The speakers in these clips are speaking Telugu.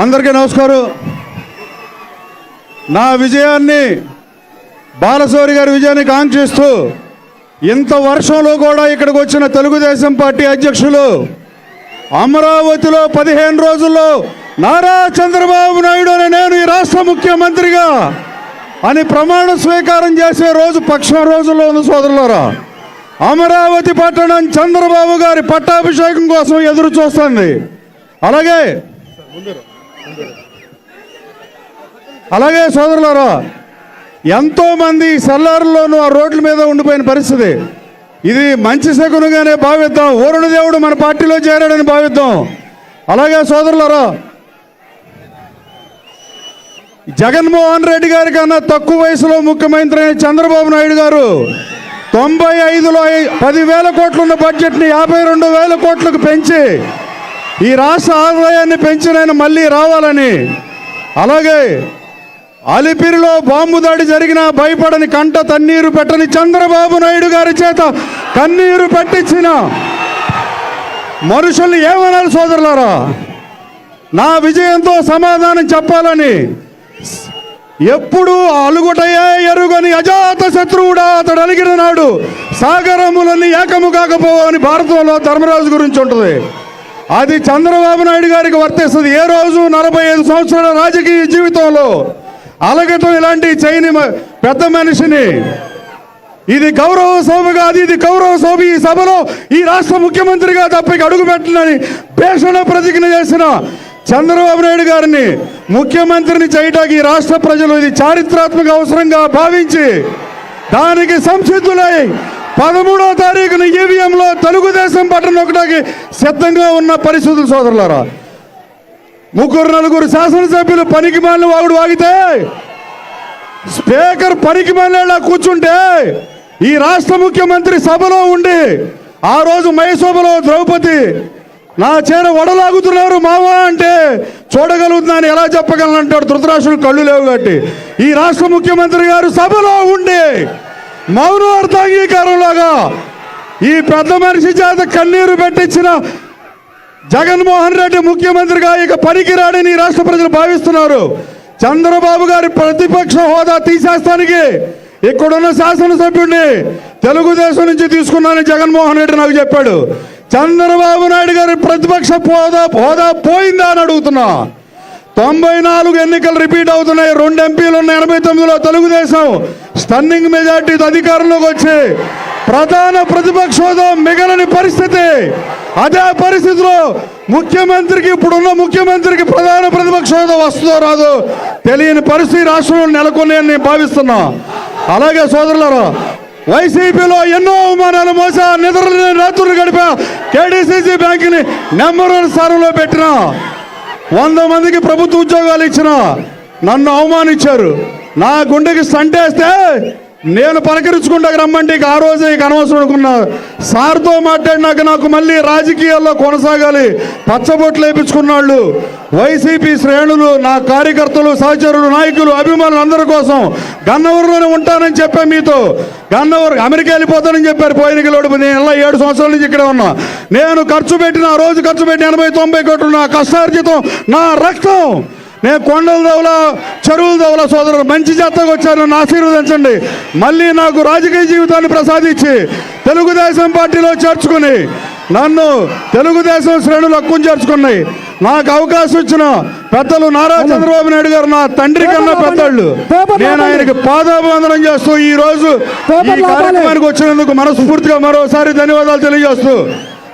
అందరికీ నమస్కారం. నా విజయాన్ని బాలశౌరి గారి విజయాన్ని కాంక్షిస్తూ ఇంత వర్షంలో కూడా ఇక్కడికి వచ్చిన తెలుగుదేశం పార్టీ అధ్యక్షులు అమరావతిలో పదిహేను రోజుల్లో నారా చంద్రబాబు నాయుడు అనే నేను ఈ రాష్ట్ర ముఖ్యమంత్రిగా అని ప్రమాణ స్వీకారం చేసే రోజు పక్షం రోజుల్లో ఉంది సోదరులరా. అమరావతి పట్టణం చంద్రబాబు గారి పట్టాభిషేకం కోసం ఎదురు చూస్తుంది. అలాగే అలాగే సోదరులారా ఎంతో మంది ఆ రోడ్ల మీద ఉండిపోయిన పరిస్థితి. ఇది మంచి శకునుగానే భావిద్దాం. వరుణ దేవుడు మన పార్టీలో చేరాడని భావిద్దాం. అలాగే సోదరులారా జగన్మోహన్ రెడ్డి గారి కన్నా తక్కువ వయసులో ముఖ్యమంత్రి అయిన చంద్రబాబు నాయుడు గారు తొంభై ఐదులో పదివేల కోట్లున్న బడ్జెట్ని యాభై రెండు వేల కోట్లకు పెంచి ఈ రాష్ట్ర ఆదాయాన్ని పెంచిన మళ్ళీ రావాలని. అలాగే అలిపిరిలో బాంబు దాడి జరిగినా భయపడని కంట తన్నీరు పెట్టని చంద్రబాబు నాయుడు గారి చేత కన్నీరు పెట్టించిన మనుషుల్ని ఏమనాలి సోదరులారా? నా విజయంతో సమాధానం చెప్పాలని. ఎప్పుడు అలుగుటయే ఎరుగని అజాత శత్రువుడా అతడు అలిగిన నాడు సాగరములన్నీ ఏకము కాకపోవని భారతంలో ధర్మరాజు గురించి ఉంటుంది. అది చంద్రబాబు నాయుడు గారికి వర్తిస్తుంది. ఏ రోజు నలభై ఐదు సంవత్సరాల రాజకీయ జీవితంలో అలగటం ఇలాంటి చేయని పెద్ద మనిషిని ఇది గౌరవ సభ కాదు ఇది గౌరవ సభ ఈ సభలో ఈ రాష్ట్ర ముఖ్యమంత్రిగా తప్పకి అడుగు పెట్టనని భేషణ ప్రతిజ్ఞ చేసిన చంద్రబాబు నాయుడు గారిని ముఖ్యమంత్రిని చేయటానికి రాష్ట్ర ప్రజలు ఇది చారిత్రాత్మక అవసరంగా భావించి దానికి సంసిద్ధులై పదమూడో తారీఖున ఈవీఎంలో తెలుగుదేశం బటన్ ఒకటాకి సిద్ధంగా ఉన్న పరిస్థితులు సోదరులారా ముగ్గురు నలుగురు శాసనసభ్యులు పనికి మాలిన వాగుడు వాగితే స్పీకర్ పనికి మాలేలా కూర్చుంటే ఈ రాష్ట్ర ముఖ్యమంత్రి సభలో ఉండి ఆ రోజు మయసభలో ద్రౌపది నా చేర వడలాగుతున్నారు మావా అంటే చూడగలుగుతున్నాను ఎలా చెప్పగలను అంటాడు? ధృతరాష్ట్రుడు కళ్ళు లేవు కాబట్టి. ఈ రాష్ట్ర ముఖ్యమంత్రి గారు సభలో ఉండి మౌన లాగా ఈ పెద్ద మనిషి చేత కన్నీరు పెట్టించిన జగన్మోహన్ రెడ్డి ముఖ్యమంత్రిగా ఇక పనికిరాడని ఈ రాష్ట్ర ప్రజలు భావిస్తున్నారు. చంద్రబాబు గారి ప్రతిపక్ష హోదా తీసేస్తానికి ఇక్కడున్న శాసనసభ్యుడిని తెలుగుదేశం నుంచి తీసుకున్నానని జగన్మోహన్ రెడ్డి నాకు చెప్పాడు. చంద్రబాబు నాయుడు గారి ప్రతిపక్ష హోదా హోదా పోయిందా అని అడుగుతున్నా. తొంభై నాలుగు ఎన్నికలు రిపీట్ అవుతున్నాయి. రెండు ఎంపీలు ఉన్న ఎనభై తొమ్మిదిలో తెలుగుదేశం స్టన్నింగ్ మెజార్టీతో అధికారంలోకి వచ్చి ప్రధాన ప్రతిపక్ష హోదా మిగలని పరిస్థితి. అదే పరిస్థితిలో ముఖ్యమంత్రికి ఇప్పుడున్న ముఖ్యమంత్రికి ప్రధాన ప్రతిపక్ష హోదా వస్తుందో రాదో తెలియని పరిస్థితి రాష్ట్రంలో నెలకొన్నాయని నేను భావిస్తున్నా. అలాగే సోదరులరు వైసీపీలో ఎన్నో అవమానాలు మోసా నిద్రలేని రాత్రులు గడిపా. కేడీసీసీ బ్యాంకుని నెంబర్ వన్ స్థానంలో పెట్టినా. వంద మందికి ప్రభుత్వ ఉద్యోగాలు ఇచ్చిన నన్ను అవమానించారు. నా గుండెకి సంటేస్తే నేను పలకరించుకుంటాక రమ్మంటే ఇక ఆ రోజే ఇక అనవసరం అనుకున్నా. సార్తో మాట్లాడినాక నాకు మళ్ళీ రాజకీయాల్లో కొనసాగాలి. పచ్చబొట్లు వేయించుకున్నాళ్ళు వైసీపీ శ్రేణులు నా కార్యకర్తలు సహచరులు నాయకులు అభిమానులు అందరి కోసం గన్నవరంలోనే ఉంటానని చెప్పాను మీతో. గన్నవరం అమెరికా వెళ్ళిపోతానని చెప్పారు. పోయిన కిలోడు నేను ఇలా ఏడు సంవత్సరాల నుంచి ఇక్కడే ఉన్నా. నేను ఖర్చు పెట్టిన ఆ రోజు ఖర్చు పెట్టి ఎనభై తొంభై కోట్లు నా కష్టార్జితం నా రక్తం. నేను కొండల దవల చెరువుల దవల సోదరులు మంచి జాతకు వచ్చారు నన్ను ఆశీర్వదించండి. మళ్ళీ నాకు రాజకీయ జీవితాన్ని ప్రసాదించి తెలుగుదేశం పార్టీలో చేర్చుకుని నన్ను తెలుగుదేశం శ్రేణులు హక్కును చేర్చుకున్నాయి. నాకు అవకాశం ఇచ్చిన పెద్దలు నారా చంద్రబాబు నాయుడు గారు నా తండ్రి కన్నా పెద్దళ్ళు నేను ఆయనకి పాదాభివందనం చేస్తూ ఈ రోజు ఈ కార్యక్రమానికి వచ్చినందుకు మనస్ఫూర్తిగా మరోసారి ధన్యవాదాలు తెలియజేస్తూ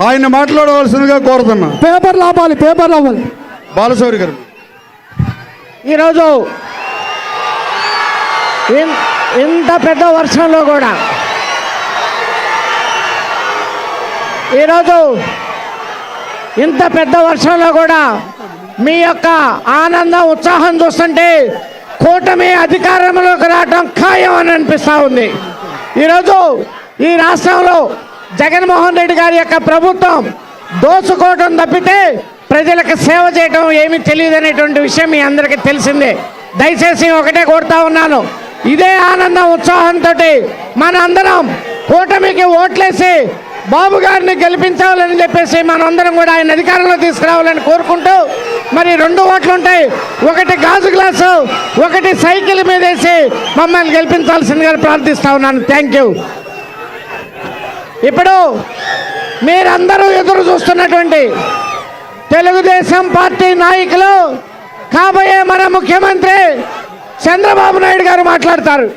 ఆయన మాట్లాడవలసిందిగా కోరుతున్నా. పేపర్ లాపాలి పేపర్ లాపాలి బాలశౌరి గారు. ఈరోజు ఇన్- ఇంత పెద్ద వర్షంలో కూడా ఈరోజు ఇంత పెద్ద వర్షంలో కూడా మీ యొక్క ఆనందం ఉత్సాహం చూస్తుంటే కూటమి అధికారంలోకి రావడం ఖాయం అని అనిపిస్తూ ఉంది. ఈరోజు ఈ రాష్ట్రంలో జగన్మోహన్ రెడ్డి గారి యొక్క ప్రభుత్వం దోచుకోవడం తప్పితే ప్రజలకు సేవ చేయటం ఏమీ తెలియదు అనేటువంటి విషయం మీ అందరికీ తెలిసిందే. దయచేసి ఒకటే కోరుతా ఉన్నాను. ఇదే ఆనందం ఉత్సాహంతో మన అందరం కూటమికి ఓట్లేసి బాబు గారిని గెలిపించాలని చెప్పేసి మనందరం కూడా ఆయన అధికారంలో తీసుకురావాలని కోరుకుంటూ మరి రెండు ఓట్లు ఉంటాయి. ఒకటి గాజు గ్లాసు ఒకటి సైకిల్ మీద వేసి మమ్మల్ని గెలిపించాల్సిందిగా ప్రార్థిస్తా ఉన్నాను. థ్యాంక్ యూ ఇప్పుడు మీరందరూ ఎదురు చూస్తున్నటువంటి తెలుగుదేశం పార్టీ నాయకులు కాబోయే మన ముఖ్యమంత్రి చంద్రబాబు నాయుడు గారు మాట్లాడతారు.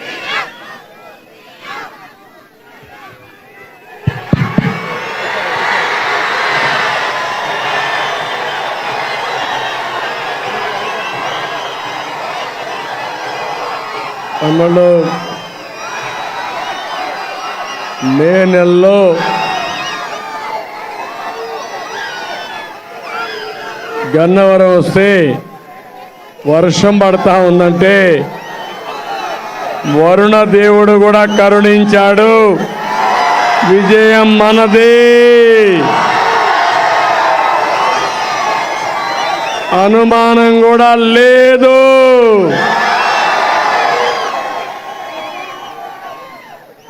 మే నెలలో గన్నవరం వస్తే వర్షం పడతా ఉందంటే వరుణ దేవుడు కూడా కరుణించాడు. విజయం మనదే. అనుమానం కూడా లేదు.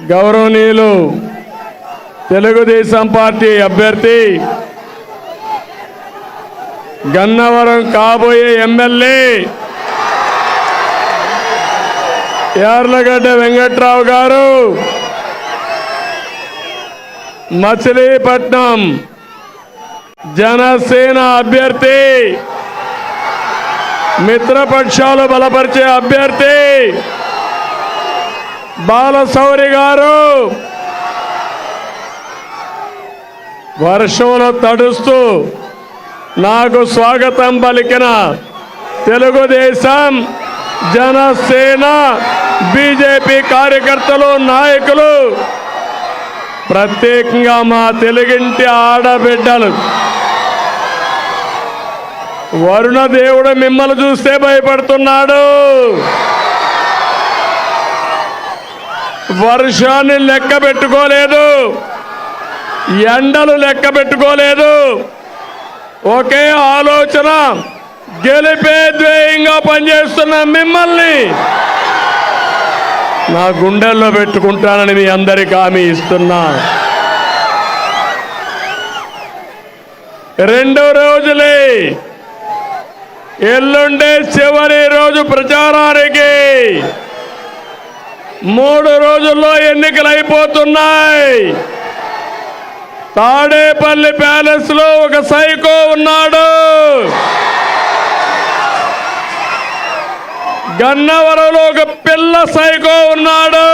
గౌరవనీయులు తెలుగుదేశం పార్టీ అభ్యర్థి గన్నవరం కాబోయే ఎమ్మెల్యే యార్లగడ్డ వెంకట్రావు గారు మచిలీపట్నం జనసేన అభ్యర్థి మిత్రపక్షాలు బలపరిచే అభ్యర్థి బాలశౌరి గారు. వర్షంలో తడుస్తూ నాకు స్వాగతం పలికిన తెలుగుదేశం జనసేన బీజేపీ కార్యకర్తలు నాయకులు ప్రత్యేకంగా మా తెలుగింటి ఆడబిడ్డలు. వరుణ దేవుడు మిమ్మల్ని చూస్తే భయపడుతున్నాడు. వర్షాన్ని లెక్క పెట్టుకోలేదు. ఎండలు లెక్క పెట్టుకోలేదు. ఒకే ఆలోచన. గెలిపే ధ్యేయంగా పనిచేస్తున్న మిమ్మల్ని నా గుండెల్లో పెట్టుకుంటానని మీ అందరికి హామీ ఇస్తున్నా. రెండు రోజులే. ఎల్లుండే చివరి రోజు ప్రచారానికి. మూడు రోజుల్లో ఎన్నికలు అయిపోతున్నాయి తాడేపల్లి ప్యాలెస్లో ఒక సైకో ఉన్నాడు. గన్నవరంలో ఒక పిల్ల సైకో ఉన్నాడు.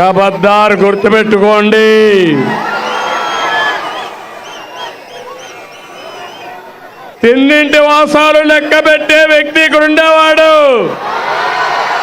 కబద్దారు గుర్తుపెట్టుకోండి. తిన్నింటి వాసాలు లెక్క పెట్టే వ్యక్తి ఇక్కడ